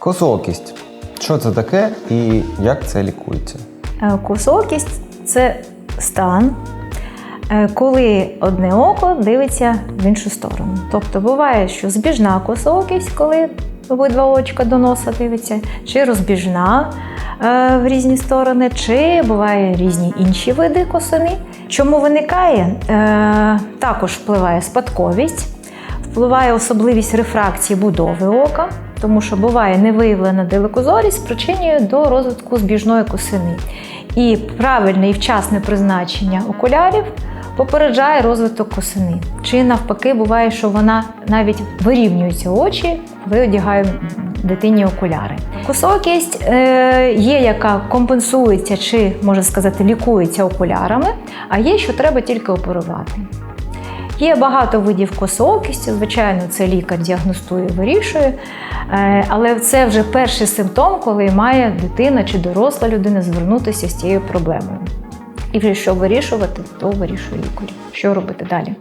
Косоокість. Що це таке і як це лікується? Е, Косоокість це стан, е, коли одне око дивиться в іншу сторону. Тобто буває, що збіжна косоокість, коли обидва очка до носа дивиться, чи розбіжна е, в різні сторони, чи буває різні інші види косини. Чому виникає? Також впливає спадковість, впливає особливість рефракції будови ока, тому що буває невиявлена далекозорість спричинює до розвитку збіжної косини. І правильне і вчасне призначення окулярів попереджає розвиток косини. Чи навпаки, буває, що вона навіть вирівнюється очі, коли одягає дитині окуляри. Косокість е, є, яка компенсується чи, можна сказати, лікується окулярами, а є, що треба тільки оперувати. Є багато видів косоокістю, звичайно, це лікар діагностує, вирішує. Е, Але це вже перший симптом, коли має дитина чи доросла людина звернутися з цією проблемою. І вже що вирішувати, то вирішує лікар. Що робити далі?